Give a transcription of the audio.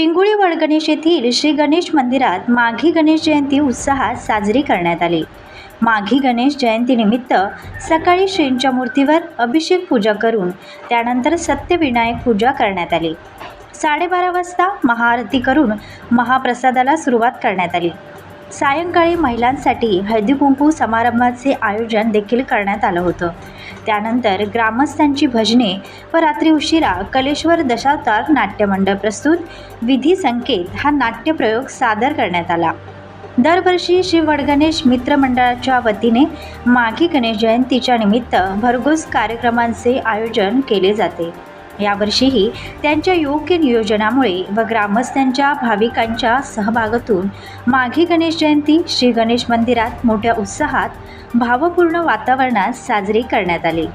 पिंगुळी वडगणेश येथील श्री गणेश मंदिरात माघी गणेश जयंती उत्साहात साजरी करण्यात आली. माघी गणेश जयंतीनिमित्त सकाळी श्रींच्या मूर्तीवर अभिषेक पूजा करून त्यानंतर सत्यविनायक पूजा करण्यात आली. साडेबारा वाजता महाआरती करून महाप्रसादाला सुरुवात करण्यात आली. सायंकाळी महिलांसाठी हळदी कुंकू समारंभाचे आयोजन देखील करण्यात आलं होतं. त्यानंतर ग्रामस्थांची भजने व रात्री उशिरा कलेश्वर दशावतार नाट्यमंडळ प्रस्तुत. विधी संकेत हा नाट्यप्रयोग सादर करण्यात आला. दरवर्षी श्री वडगणेश मित्रमंडळाच्या वतीने माघी गणेश जयंतीच्या निमित्त भरघोस कार्यक्रमांचे आयोजन केले जाते. यावर्षीही त्यांच्या योग्य नियोजनामुळे व ग्रामस्थांच्या भाविकांच्या सहभागातून माघी गणेश जयंती श्री गणेश मंदिरात मोठ्या उत्साहात भावपूर्ण वातावरणात साजरी करण्यात आली.